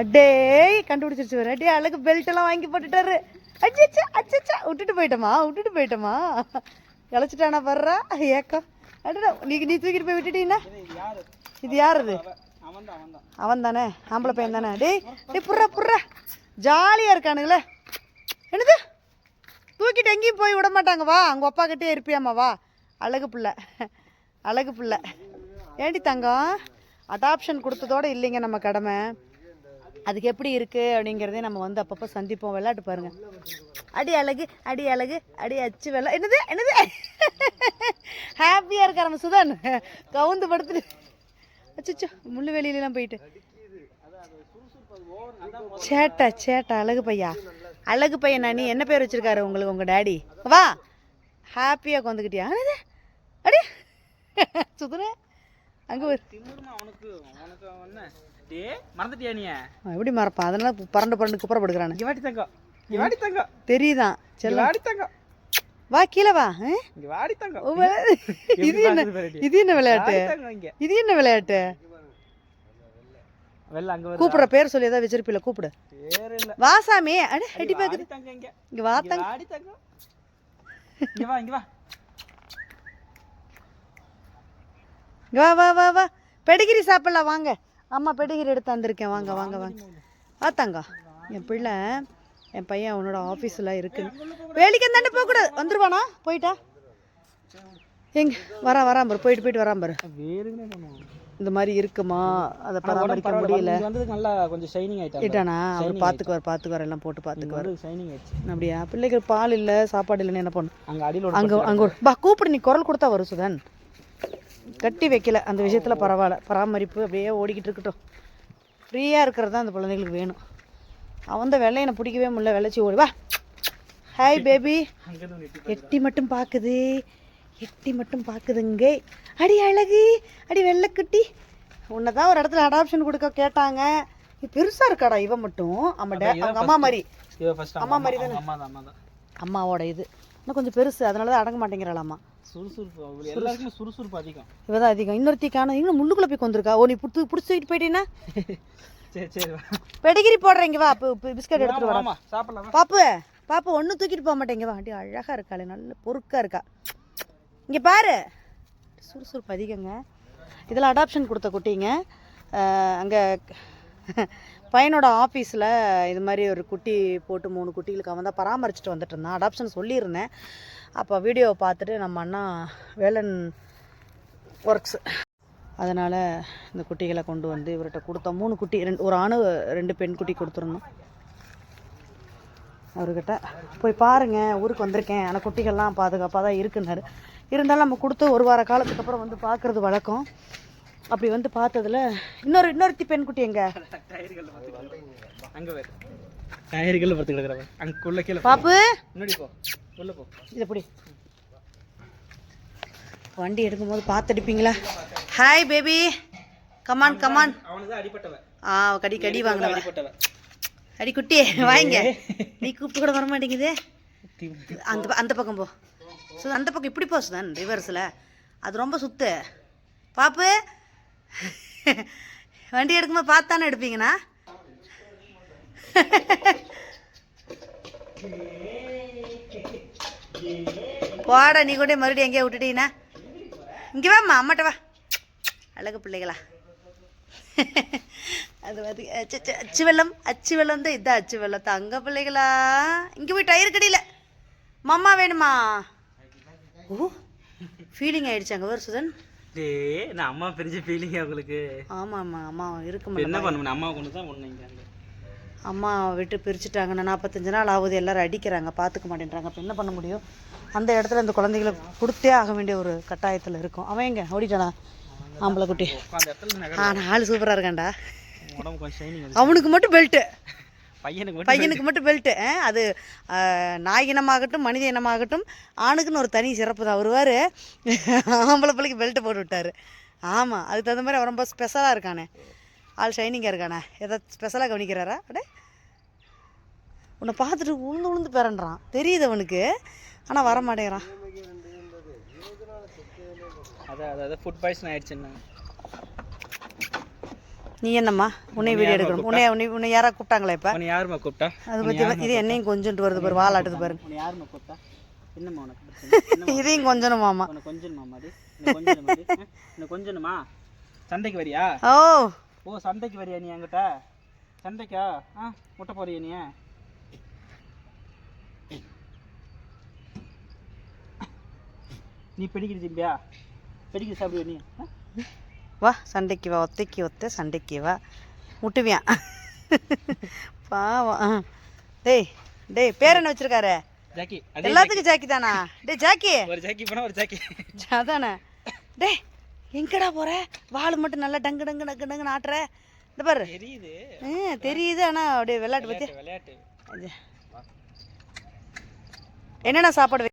அடே கண்டுபிடிச்சிருச்சு வர அடே அழகு பெல்ட் எல்லாம் வாங்கி போட்டுட்டாரு. அச்சச்சா அச்சச்சா. விட்டுட்டு போயிட்டோமா? விட்டுட்டு போயிட்டோமா? இழைச்சிட்டானா பர்றா ஏக்கம் அடடா நீ நீ தூக்கிட்டு போய் விட்டுட்டீங்கன்னா இது யார்? இது அவன் தான் ஆம்பளை பையன் தானே? டேய் டேய் புர்றா புர்றா. ஜாலியாக இருக்கானுங்களே. என்னது? தூக்கிட்டு எங்கேயும் போய் விட மாட்டாங்க. வா அவங்க அப்பா கிட்டே இருப்பியாம்மா வா. அழகு பிள்ளை. அழகு பிள்ளை. ஏண்டி தங்கம்? அடாப்ஷன் கொடுத்ததோட இல்லைங்க நம்ம கடமை. அதுக்கு எப்படி இருக்குது அப்படிங்கிறதே நம்ம வந்து அப்பப்போ சந்திப்போம். விளையாட்டு பாருங்க. அடி அழகு அடி அழகு அடி அச்சு வெள்ளா. என்னது? என்னது? ஹாப்பியாக இருக்கார் நம்ம சுதன். கவுந்து படுத்துட்டு. அச்சோ முள்ளு வெளியிலலாம் போயிட்டு. சேட்டா சேட்டா. அழகு பையா. அழகு பையன் நீ என்ன பேர் வச்சிருக்காரு உங்களுக்கு உங்கள் டேடி? வா. ஹாப்பியாக வந்துக்கிட்டியா என்னது? அடி. சுதுனே. அங்கே மறந்துட்டியா நீ? எப்படி மறப்பான் அதனால பரண்டு பரண்டு குப்புறப்படுக்கிறானு வாடி தங்கம். இங்க வாடி தங்கம். தெரியுதான். வாடி தங்கம். வா கீழே வா வாடி தங்கம். இது என்ன? இது என்ன விளையாட்டு? இது என்ன விளையாட்டு? கூப்பிடுற பேர் சொல்லி ஏதாவது வச்சிருப்பில கூப்பிடு. வா சாமி. அட வாடி பாக்குது. இங்க. வா தங்க இங்க வா இங்க வா. வா வா வா வா. பெடிகிரி சாப்பிடலாம் வாங்க. அம்மா பெடிகிரி எடுத்து வந்திருக்கேன் வாங்க வாங்க வாங்க வா தங்க. என் பிள்ளை என் பையன் அவனோட ஆஃபீஸில் இருக்கு. வேலைக்கு தாண்டே போகக்கூடாது வந்துருவானா? போயிட்டா? எங்க? வரா வரான் பாரு போயிட்டு போயிட்டு வரான் பாரு இந்த மாதிரி இருக்குமா? அதை பராமரிக்க முடியல. நல்லா கொஞ்சம் ஷைனிங் ஆயிட்டான் அவர் பார்த்துக்குவார் பார்த்துக்குவார். எல்லாம் போட்டு பார்த்துக்குவார். ஷைனிங் ஆயிடுச்சு. அப்படியா? பிள்ளைக்கு பால் இல்லை சாப்பாடு இல்லைன்னு என்ன பண்ணும் அங்க அடியில அங்கே அங்கே பா கூப்பிடு நீ குரல் கொடுத்தா வரும் சுதன். கட்டி வைக்கல அந்த விஷயத்தில் பரவாயில்ல. பராமரிப்பு அப்படியே ஓடிக்கிட்டு இருக்கட்டும். ஃப்ரீயாக இருக்கிறது தான் அந்த குழந்தைங்களுக்கு வேணும். அவன் தான் வெள்ளையனை பிடிக்கவே முடியல. வெள்ளைச்சி ஓடி வா. ஹாய் பேபி எட்டி மட்டும் பார்க்குது எட்டி மட்டும் பார்க்குதுங்க அடி அழகு. அடி வெள்ளைக்குட்டி. உன்னை தான் ஒரு இடத்துல அடாப்ஷன் கொடுக்க கேட்டாங்க. பெருசாக இருக்காடா இவன் மட்டும். ஆமாம் டே அவங்க அம்மா மாதிரி. அம்மா மாதிரி தான்? அம்மாவோட இது. இன்னும் கொஞ்சம் பெருசு. அதனால தான் அடங்க மாட்டேங்கிறாளாம்மா. சுறுசுறுப்பு அவளுக்கு எல்லாருக்குமே சுறுசுறுப்பு அதிகம். இவ தான் அதிகம் இன்னொருத்தி காணும். இன்னும் முள்ளுக்குள்ளே போய் கொண்டிருக்கா. ஓ நீ புடிச்சு பிடிச்சி தூக்கிட்டு போயிட்டீங்கன்னா சரி சரி. பெடிகிரி போடுறேங்க வா. பிஸ்கட் எடுத்துட்டு வரா ஆமா சாப்பிடலாமா? பாப்பு பாப்பு ஒன்றும் தூக்கிட்டு போக மாட்டேங்க வா. அடி அழகாக இருக்காளே நல்ல பொறுக்கா இருக்கா. இங்கே பாரு. சுறுசுறுப்பு அதிகங்க. இதில் அடாப்ஷன் கொடுத்த குட்டிங்க. அங்கே பையனோட ஆஃபீஸில் இது மாதிரி ஒரு குட்டி போட்டு மூணு குட்டிகளுக்கு அவன் தான் பராமரிச்சுட்டு வந்துட்டு இருந்தான். அடாப்ஷன் சொல்லியிருந்தேன். அப்போ வீடியோவை பார்த்துட்டு நம்ம அண்ணா வேலன் ஒர்க்ஸ் அதனால் இந்த குட்டிகளை கொண்டு வந்து இவர்கிட்ட கொடுத்தோம். மூணு குட்டி ரெண்டு ஒரு ஆணு ரெண்டு பெண் குட்டி கொடுத்துருந்தோம். அவர்கிட்ட போய் பாருங்க ஊருக்கு வந்திருக்கேன். ஆனால் குட்டிகள்லாம் பாதுகாப்பாக தான் இருக்குன்னாரு. இருந்தாலும் நம்ம கொடுத்து ஒரு வார காலத்துக்கு அப்புறம் வந்து பார்க்குறது வழக்கம். அப்படி வந்து பார்த்ததுல இன்னொரு இன்னொருத்தி பெண் குட்டி எங்க? டயர்கள் பார்த்து கிடக்குறவன் அங்க உள்ள கீழே. பாப்பு? முன்னாடி போ. உள்ள போ. இது எப்படி வண்டி எடுக்கும்போது பார்த்து அடிப்பீங்களா hi baby come on come on அவனுக்கு அடிப்பட்டவன் ஆ கடி கடி அடிப்பட்டவன் அடி குட்டி வாங்க. நீ கூப்பிட்டு கூட வர மாட்டேங்குது. அந்த அந்த பக்கம் போ. அந்த பக்கம் இப்படி போ சுதன் ரிவர்ஸில் அது ரொம்ப சுத்து. பாப்பு வண்டி எடுக்கும்போது பார்த்து தானே எடுப்பீங்கண்ணா? போட நீ கூட மறுபடியும் எங்கேயே விட்டுட்டீங்கன்னா இங்கே வாம்மா அம்மாட்ட வா. அழகு பிள்ளைகளா. அது வந்து அச்சு அச்சு வெள்ளம் அச்சு வெள்ளம் தான் இதான் அச்சு வெள்ளம் தங்க பிள்ளைகளா இங்கே போய் டயர் கடையில். மம்மா வேணுமா? ஓ ஃபீலிங் ஆயிடுச்சு அங்கே சுதன். டேய் நான் அம்மா பிரிஞ்ச ஃபீலிங் அவங்களுக்கு ஆமாம் ஆமாம் அம்மா இருக்க இப்ப என்ன பண்ணுவேன் அம்மா கொண்டு தான் இங்கே அம்மா விட்டு பிரிச்சுட்டாங்கன்னா நாற்பத்தஞ்சு நாள் ஆகுது. எல்லாரும் அடிக்கிறாங்க. பார்த்துக்க மாட்டேன்றாங்க. அப்போ என்ன பண்ண முடியும்? அந்த இடத்துல இந்த குழந்தைகளை கொடுத்தே ஆக வேண்டிய ஒரு கட்டாயத்தில் இருக்கும். அவன் எங்க? ஓடிட்டானா? ஆம்பளை குட்டி. ஆ ஆள் சூப்பராக இருக்கான்டா. அவனுக்கு மட்டும் பெல்ட்டு பையனுக்கு பையனுக்கு மட்டும் பெல்ட்டு அது நாய் இனமாகட்டும் மனித இனமாகட்டும் ஆணுக்குன்னு ஒரு தனி சிறப்பு தான். வருவார் ஆம்பளை பிள்ளைக்கு பெல்ட்டு போட்டு விட்டாரு. ஆமாம் அதுக்கு தகுந்த மாதிரி அவன் ரொம்ப ஸ்பெஷலாக இருக்கானே. ஆள் ஷைனிங்காக இருக்கானே. ஏதாவது ஸ்பெஷலாக கவனிக்கிறாரா? அடே. உன்னை பார்த்துட்டு உளுந்து உளுந்து பிறன்றான் தெரியுது அவனுக்கு. ஆனால் வர மாட்டேங்கிறான் அதான் அதாவது ஃபுட் பாய்சன் ஆயிடுச்சுன்னா. நீ என்னம்மா உன்னை வீடியோ எடுக்கணும். உன்னை உன்னை உன்னை யாரா கூப்பிட்டாங்களா இப்போ? யாரும்மா கூப்பிட்டா? அது பற்றி இது என்னையும் கொஞ்சோண்டு வருது பாரு வாலாட்டுது பாருங்க உன்னை யாரும்மா கூப்பிட்டா? என்னம்மா உனக்கு? இதையும் கொஞ்சணுமாமா உனக்கு கொஞ்சணுமா மாதிரி இன்னும் கொஞ்சம் மாதிரி இன்னும் கொஞ்சணுமா? சண்டைக்கு வரியா? ஓ. ஓ சண்டைக்கு வரியா நீ என்கிட்ட? சண்டைக்கா ஆ முட்டை போறியா நீ? நீ பெடிக்கிட்டு திம்பியா பெடிக்கிட்டு சாப்பிடுவியா நீ? வா சண்டைக்கு வா ஒத்தைக்கு ஒத்த சண்டைக்கு வா. முட்டுவியான். பாவம். டேய் டேய் பேர் என்ன வச்சிருக்காரு? ஜாக்கி எல்லாத்துக்கும் ஜாக்கி தானா? டேய் ஜாக்கி. ஒரு ஜாக்கி போனா ஒரு ஜாக்கி. அதானே. டேய் எங்கடா போற? வாள் மட்டும் நல்லா டங்கு டங்கு டங்கு டங்குன்னு ஆட்டுற. இந்த பாரு. தெரியுது. ம் தெரியுது. ஆனால் அப்படியே விளையாட்டு பற்றி விளையாட்டு. என்னென்ன சாப்பாடு